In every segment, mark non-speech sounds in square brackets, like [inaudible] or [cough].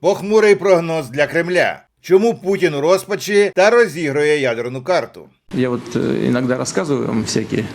Похмурий прогноз для Кремля. Чому Путін у розпачі та розігрує ядерну карту? Я вот э, иногда рассказываю вам всякие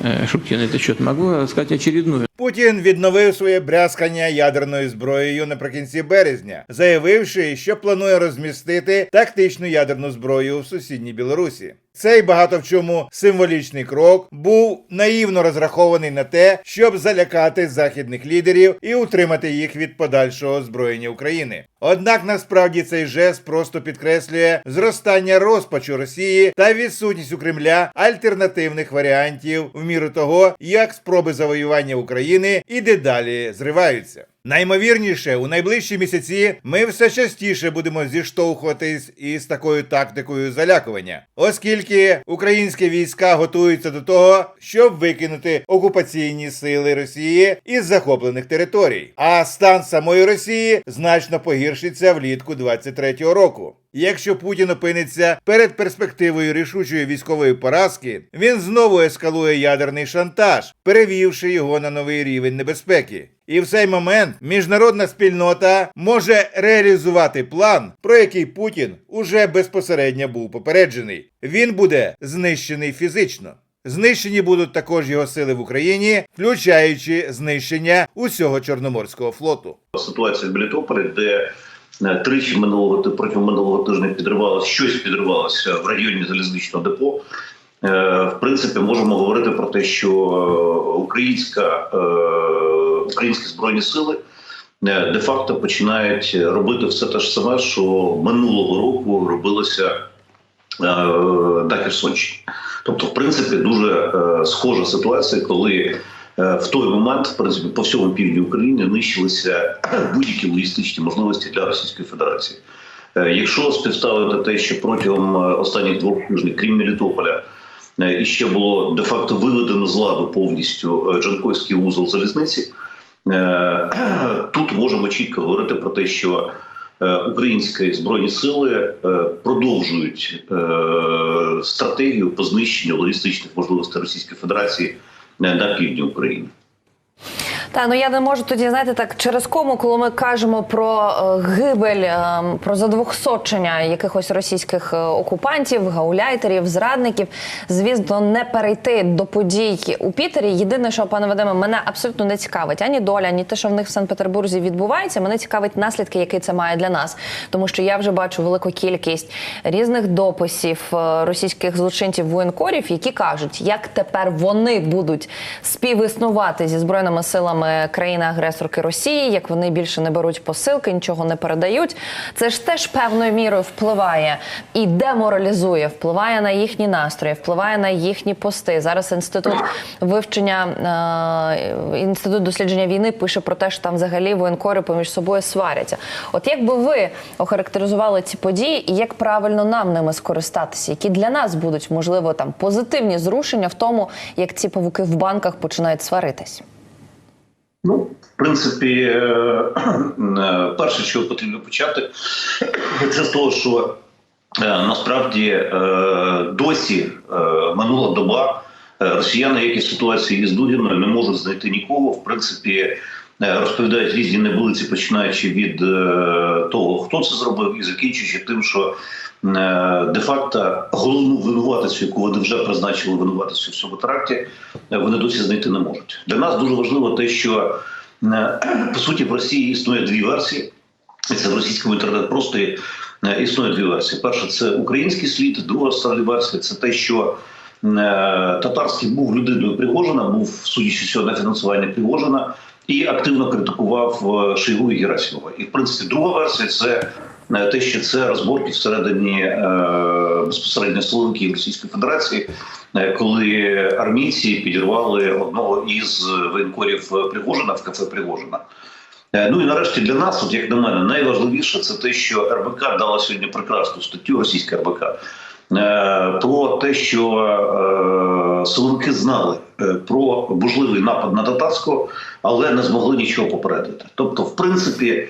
э, шутки на этот счет. Могу рассказать очередную. Путін відновив своє брязкання ядерною зброєю наприкінці березня, заявивши, що планує розмістити тактичну ядерну зброю в сусідній Білорусі. Цей багато в чому символічний крок був наївно розрахований на те, щоб залякати західних лідерів і утримати їх від подальшого озброєння України. Однак насправді цей жест просто підкреслює зростання розпачу Росії та відсутність у Кремля альтернативних варіантів в міру того, як спроби завоювання України і дедалі зриваються. Наймовірніше, у найближчі місяці ми все частіше будемо зіштовхуватись із такою тактикою залякування, оскільки українські війська готуються до того, щоб викинути окупаційні сили Росії із захоплених територій. А стан самої Росії значно погіршиться влітку 23-го року. Якщо Путін опиниться перед перспективою рішучої військової поразки, він знову ескалує ядерний шантаж, перевівши його на новий рівень небезпеки. І в цей момент міжнародна спільнота може реалізувати план, про який Путін уже безпосередньо був попереджений. Він буде знищений фізично. Знищені будуть також його сили в Україні, включаючи знищення усього Чорноморського флоту. ситуація в Мелітополі, де е, тричі минулого протягом минулого тижня підривалося щось підривалося в районі залізничного депо. Е, В принципі, можемо говорити про те, що е, українська е, українські збройні сили де-факто починають робити все те ж саме, що минулого року робилося на Херсонщині. Тобто, в принципі, дуже схожа ситуація, коли в той момент, в принципі, по всьому півдні України нищилися будь-які логістичні можливості для Російської Федерації. Якщо співставити те, що протягом останніх двох тижнів, крім Мелітополя, е, ще було де-факто виведено з ладу повністю е, Джанкойський вузол залізниці, е, [clears throat] тут можемо чітко говорити про те, що українські збройні сили продовжують стратегію по знищенню логістичних можливостей Російської Федерації на півдні України. Та ну я не можу тоді знаєте так через кому, коли ми кажемо про е, гибель, е, про задвохсочення якихось російських е, окупантів, гауляйтерів, зрадників, звісно, не перейти до подій у Пітері. Єдине, що пане Вадиме, мене абсолютно не цікавить ані доля, ані те, що в них в Санкт-Петербурзі відбувається. Мене цікавить наслідки, які це має для нас, тому що я вже бачу велику кількість різних дописів російських злочинців воєнкорів, які кажуть, як тепер вони будуть співіснувати зі збройними силами країни-агресорки Росії, як вони більше не беруть посилки, нічого не передають. Це ж теж певною мірою впливає і деморалізує, впливає на їхні настрої, впливає на їхні пости. Зараз інститут вивчення е, інститут дослідження війни пише про те, що там взагалі воєнкори поміж собою сваряться. От як би ви охарактеризували ці події, і як правильно нам ними скористатися, які для нас будуть можливо там позитивні зрушення в тому, як ці павуки в банках починають сваритись? Ну, в принципі, е, е, перше, що потрібно почати, це з того, що е, насправді досі минула доба росіяни, які ситуації із Дудіною, не можуть знайти нікого. В принципі, розповідають різні небилиці, починаючи від того, хто це зробив, і закінчуючи тим, що де-факто головну винуватицю, яку вони вже призначили винуватицю в цьому теракті, е, вони досі знайти не можуть. Для нас дуже важливо те, що е, по суті в Росії існує дві версії. Це в російському інтернет-просторі е, існує дві версії. Перша це український слід, друга версія це те, що е, татарський був людиною Пригожина, був судячи з цього на фінансування Пригожина і активно критикував е, Шойгу і Герасимова. І в принципі, друга версія це е, те, що це розборки всередині е, безпосередньо силовиків Російської Федерації, е, коли армійці підірвали одного із воєнкорів Пригожина в кафе Пригожина. Е, Ну і нарешті для нас, от як на мене, найважливіше це те, що РБК дала сьогодні прекрасну статтю, російська РБК, про те, що силовики знали про можливий напад на татарського, але не змогли нічого попередити. Тобто, в принципі,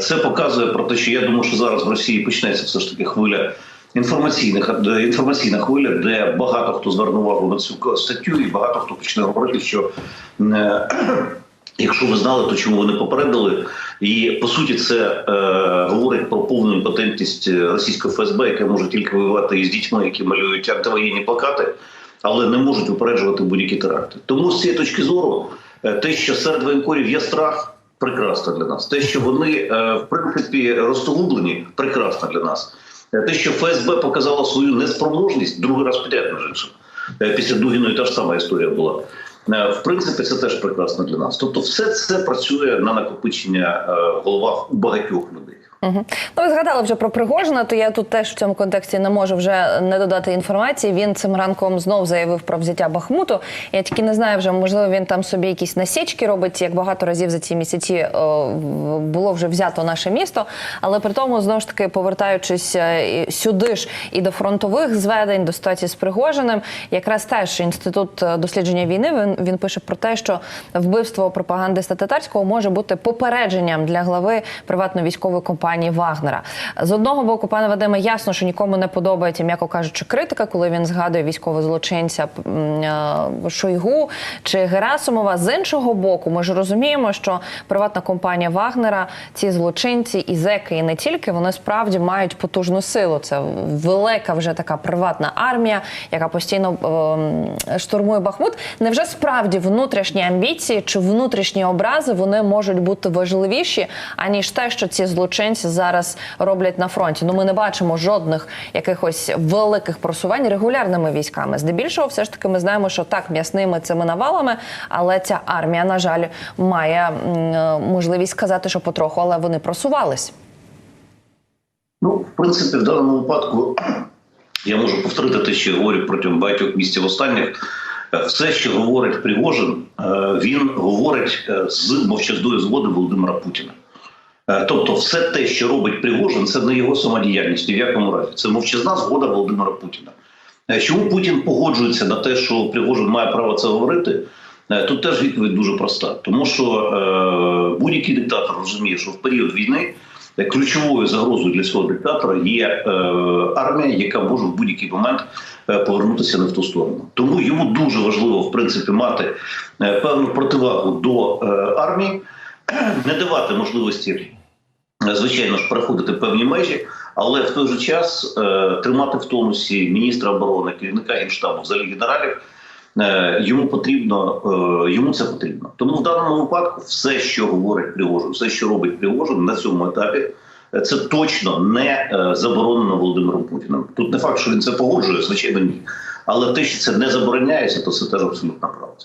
це показує про те, що я думаю, що зараз в Росії почнеться все ж таки хвиля. Інформаційних де- інформаційна хвиля, де багато хто звернув увагу на цю статтю, і багато хто почне говорити, що е, [clears throat] Якщо ви знали, то чому ви не попередили? І по суті, це е, говорить про повну імпотентність російського ФСБ, яке може тільки воювати із дітьми, які малюють антивоєнні плакати, але не можуть упереджувати будь-які теракти. Тому з цієї точки зору, е, те, що серед воєнкорів є страх, прекрасно для нас. Те, що вони е, в принципі розтолублені, прекрасно для нас. Е, Те, що ФСБ показала свою неспроможність, другий раз підряд між. Е, Після Дугіної та ж сама історія була. В принципі, це теж прекрасно для нас. Тобто, все це працює на накопичення в головах у багатьох людей. Угу. Ну, ви згадали вже про Пригожина, то я тут теж в цьому контексті не можу вже не додати інформації. Він цим ранком знов заявив про взяття Бахмуту. Я тільки не знаю, вже можливо він там собі якісь насічки робить, як багато разів за ці місяці о, було вже взято наше місто. Але при тому знову ж таки повертаючись е, сюди ж і до фронтових зведень, до ситуації з Пригожиним, якраз теж інститут е, дослідження війни він, він пише про те, що вбивство пропагандиста татарського може бути попередженням для глави приватної військової компанії Вагнера. З одного боку, пане Вадиме, ясно, що нікому не подобається, м'яко кажучи, критика, коли він згадує військового злочинця е, Шойгу чи Герасимова. З іншого боку, ми ж розуміємо, що приватна компанія Вагнера, ці злочинці і зеки, і не тільки вони справді мають потужну силу. Це велика вже така приватна армія, яка постійно ем, штурмує Бахмут. Невже справді внутрішні амбіції чи внутрішні образи вони можуть бути важливіші, аніж те, що ці злочинці зараз роблять на фронті? Ну ми не бачимо жодних якихось великих просувань регулярними військами. Здебільшого, все ж таки, ми знаємо, що так м'ясними цими навалами, але ця армія, на жаль, має е, можливість сказати, що потроху, але вони просувались. Ну, в принципі, в даному випадку я можу повторити те, що я говорю протягом багатьох місяців останніх. Е, Все, що говорить Пригожин, е, він говорить з мовчаздої згоди Володимира Путіна. Е, Тобто, все те, що робить Пригожин, це не його самодіяльність ні в якому разі. Це мовчазна згода Володимира Путіна. Е, Чому Путін погоджується на те, що Пригожин має право це говорити? Е, Тут теж відповідь дуже проста, тому що будь-який диктатор розуміє, що в період війни ключовою загрозою для свого диктатора є армія, яка може в будь-який момент повернутися не в ту сторону. Тому йому дуже важливо в принципі мати певну противагу до армії, [clears throat] не давати можливості звичайно ж переходити певні межі, але в той же час е, тримати в тонусі міністра оборони, керівника генштабу, взагалі генералів. е, Йому потрібно, е, йому це потрібно. Тому в даному випадку все, що говорить Пригожин, все, що робить Пригожин на цьому етапі, це точно не заборонено Володимиром Путіним. Тут не факт, що він це погоджує, звичайно, ні. Але те, що це не забороняється, то це теж абсолютна правда.